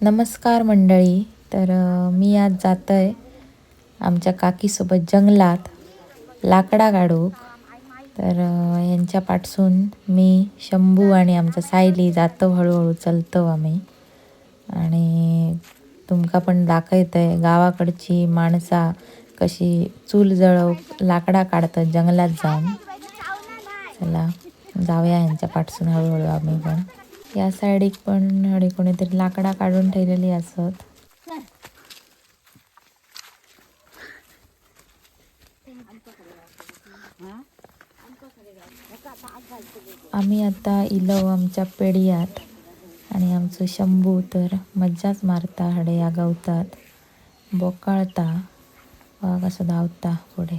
नमस्कार मंडळी. तर मी आज जात आहे आमच्या काकीसोबत जंगलात लाकडा काढूक तर यांच्यापाठसून मी शंभू आणि आमचा सायली जातो हळूहळू चलतो आम्ही. आणि तुमका पण दाखवत आहे गावाकडची माणसा कशी चूल जळव लाकडा काढतं जंगलात जाऊन. चला जाऊया यांच्या पाठसून हळूहळू आम्ही पण. या साईडीक पण हळी कोणीतरी लाकडा काढून ठेवलेली असत. आम्ही आता इलो आमच्या पेडियात आणि आमचं शंभू तर मज्जाच मारता हडे या गवतात बोकाळता वा असं धावता पुढे.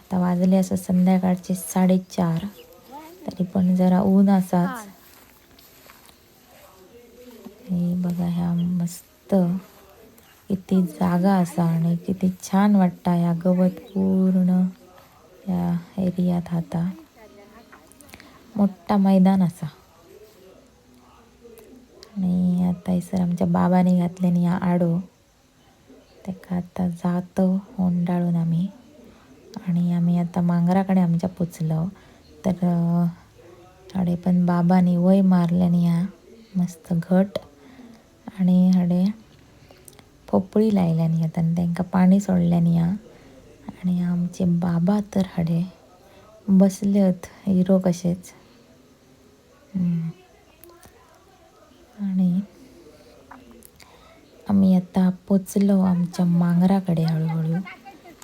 आता वाजले असं संध्याकाळचे साडेचार तरी पण जरा ऊन असाच. आणि बघा ह्या मस्त किती जागा असा आणि किती छान वाटता ह्या गवत पूर्ण या एरियात आता. मोठा मैदान असा. आणि आता हैसर आमच्या बाबाने घातल्याने या आडो. तेका आता जातो होंडाळून आम्ही. आणि आम्ही आता मांगराकडे आमच्या पोचलो. तर अं, हाडे पण बाबांनी वय मारल्याने या मस्त घट आणि हाडे पोपळी लायल्यानी आता आणि तांकां पाणी सोडल्यानी या आणि आमचे बाबा तर हाडे बसले आहेत हिरो कशेच. आनी आणि आम्ही आता पोचलो आमच्या मांगराकडे हळूहळू.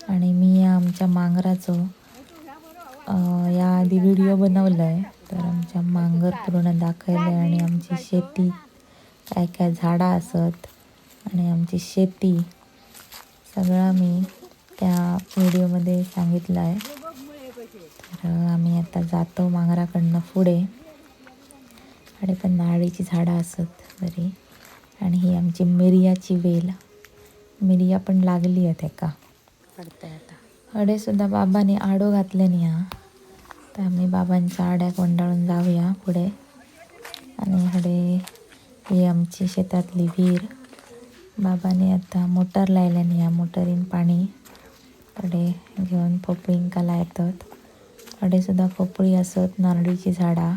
आणि मी या आमच्या मांगराचो या आधी व्हिडिओ बनवला आहे तर आमच्या मांगर पूर्ण दाखवलं आहे आणि आमची शेती काय काय झाडं असत आणि आमची शेती सगळं मी त्या व्हिडिओमध्ये सांगितलं आहे. तर आम्ही आता जातो मांगराकडनं पुढे. आणि पण नारळीची झाडं असत बरी. आणि ही आमची मिरियाची वेल. मिरिया पण लागली आहे आता. हडे सुद्धा बाबांनी आडो घातल्याने हा. तर आम्ही बाबांच्या आड्या कोंडाळून जाऊया पुढे. आणि हडे ही आमची शेतातली विहीर. बाबाने आता मोटर लायल्याने या मोटरीन पाणी थोडे घेऊन पोपळींका लायतात कडे सुद्दां पोपळी असत नारळीची झाडां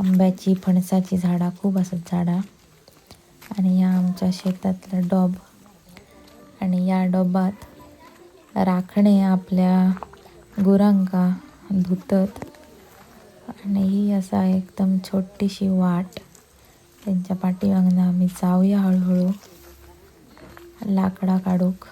आंब्याची फणसाची झाडां खूप असत झाडां. आणि ह्या आमच्या शेतातलं डॉब आणि या डोबात राखणे आपल्या गुरांका धुतत. आणि ही असा एकदम छोटीशी वाट त्यांच्या पाठीमागनं आम्ही जाऊया हळूहळू. लाकडा काढूक.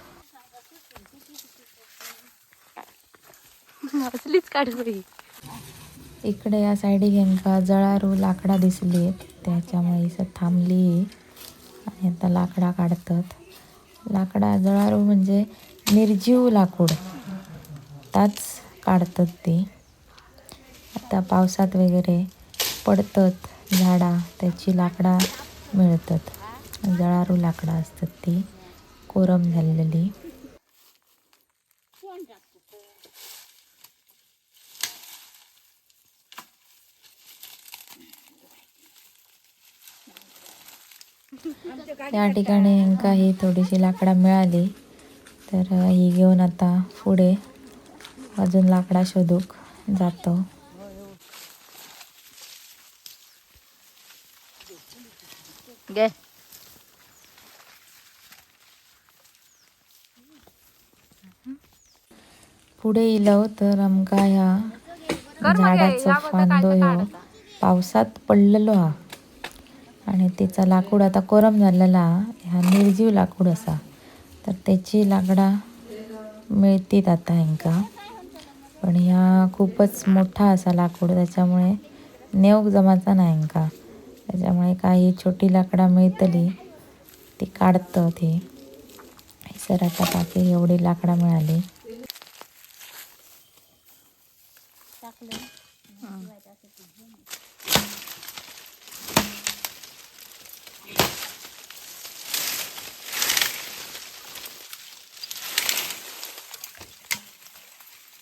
इकडे या साईडीक यांका जळारू लाकडा दिसली त्याच्यामुळे इथं थांबली. आणि आता लाकडा काढतात. लाकडा जळारू म्हणजे निर्जीव लाकूड. ताच काढतात ते. आता पावसात वगैरे पडतात. झाडा त्याची लाकडा मिळतात. जळारू लाकडा असतात ती. कोरम झालेली. या ठिकाणी काही ही थोडीशी लाकडा मिळाली. तर ही घेऊन आता पुढे अजून लाकडा शोधूक जातो. गे पुढे इलो तर आमका ह्या झाडाचो फांदो ह्यो पावसात पडलेलो हा. आणि तिचा लाकूड आता कोरम झालेला. हा. ह्या निर्जीव लाकूड असा. तर त्याची लाकडा मिळतीत आता हेंका पण ह्या खूपच मोठा असा लाकूड त्याच्यामुळे नेवक जमाचा ना हेंका त्याच्यामुळे काही छोटी लाकडं मिळतली ती काढतं ते. सर आता बाकी एवढी लाकडं मिळाली.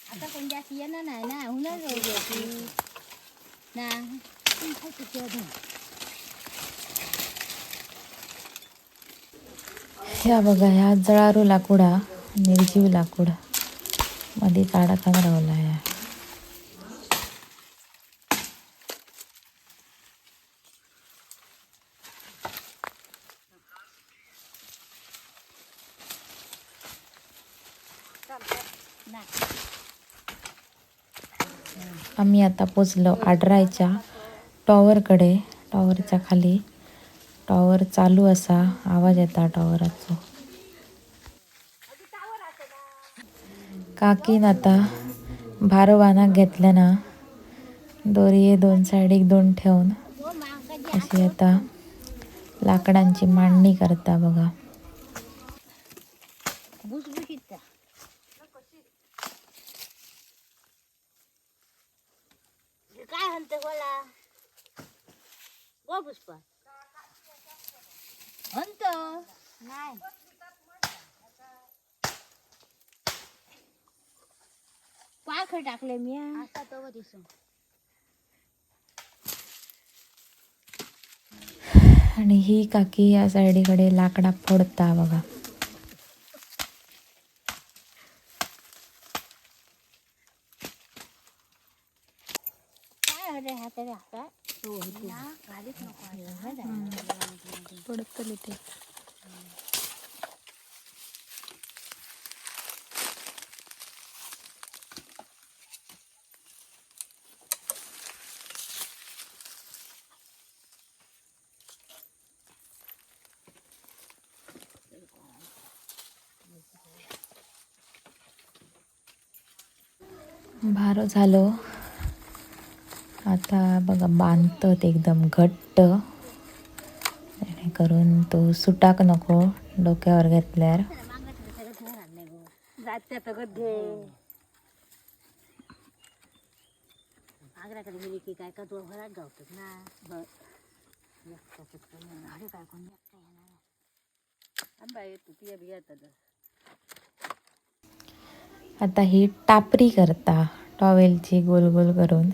आता पण जास्त येणार नाही ना होणार रोज ना. ह्या बघा ह्या जळारू लाकूडा निर्जीव लाकूड. मध्ये अडकून रावला ह्या आम्ही आता पोचलो आड्रायच्या टॉवरकडे टॉवरच्या खाली. टॉवर चालू असा. आवाज येता टॉवराचो. काकीन आता भारो बांधाक घेतले ना. दोरये दोन सायडीक दोन ठेवून. अशी आता लाकडांची मांडणी करता बघा. पाख टाकले मी आता तो दिसून. आणि ही काकी या सायडीकडे लाकडा फोडता बघा. नको. फोडतली ते. भारो झालो. आता बघा बांधतात एकदम घट्ट. जेणेकरून तो सुटाक नको डोक्यावर घेतल्यावर. जात्या तगत घे आग्राकडे गेली की काय का तू घरात गावतात ना बर अरे काय कोण एकटा येणार आंबा येतो तुझ्या बी येतात आता ही टापरी करता. टॉवेलची गोल गोल करून.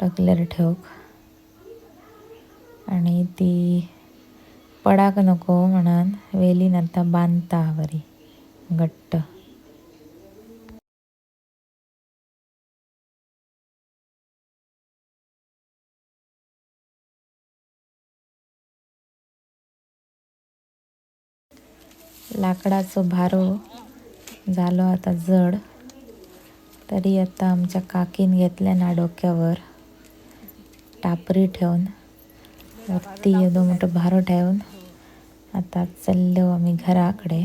टकलेर ठेवक. आणि ती पडाक नको म्हणून वेलीन आता बांधता बरी घट्ट. लाकडाचो भारो झालो आता जड. तरी आता आमच्या काकीन घेतल्या ना डोक्यावर. टापरी ठेवून. वरती येदो मोठं भारो ठेवून. आता चाललो आम्ही घराकडे.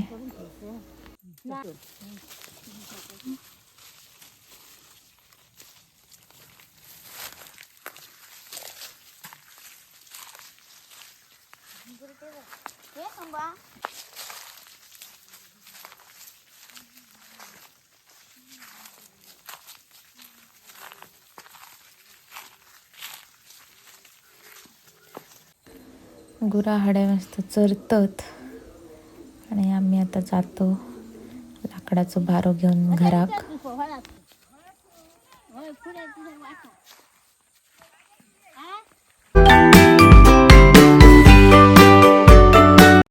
हे गुराहाड्या मस्त चरतत आणि आम्ही आता जातो लाकडाचं भारो घेऊन घराक